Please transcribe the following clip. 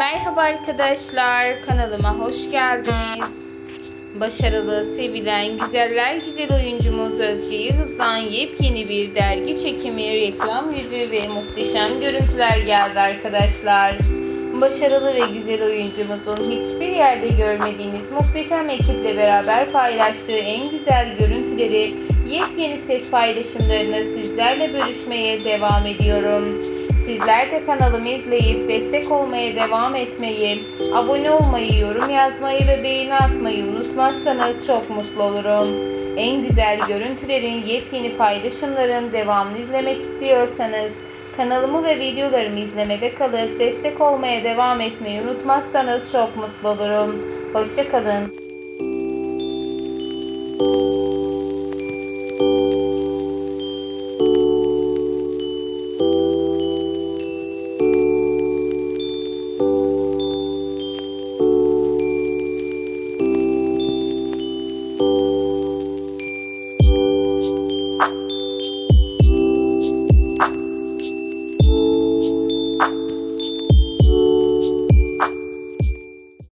Merhaba arkadaşlar, kanalıma hoş geldiniz. Başarılı, sevilen, güzeller güzel oyuncumuz Özge Yıldız'dan yepyeni bir dergi çekimi, reklam yüzü ve muhteşem görüntüler geldi arkadaşlar. Başarılı ve güzel oyuncumuzun hiçbir yerde görmediğiniz muhteşem ekiple beraber paylaştığı en güzel görüntüleri, yepyeni set paylaşımlarını sizlerle bölüşmeye devam ediyorum. Sizler de kanalımı izleyip destek olmaya devam etmeyi, abone olmayı, yorum yazmayı ve beğeni atmayı unutmazsanız çok mutlu olurum. En güzel görüntülerin, yepyeni paylaşımların devamını izlemek istiyorsanız kanalımı ve videolarımı izlemede kalıp destek olmaya devam etmeyi unutmazsanız çok mutlu olurum. Hoşçakalın.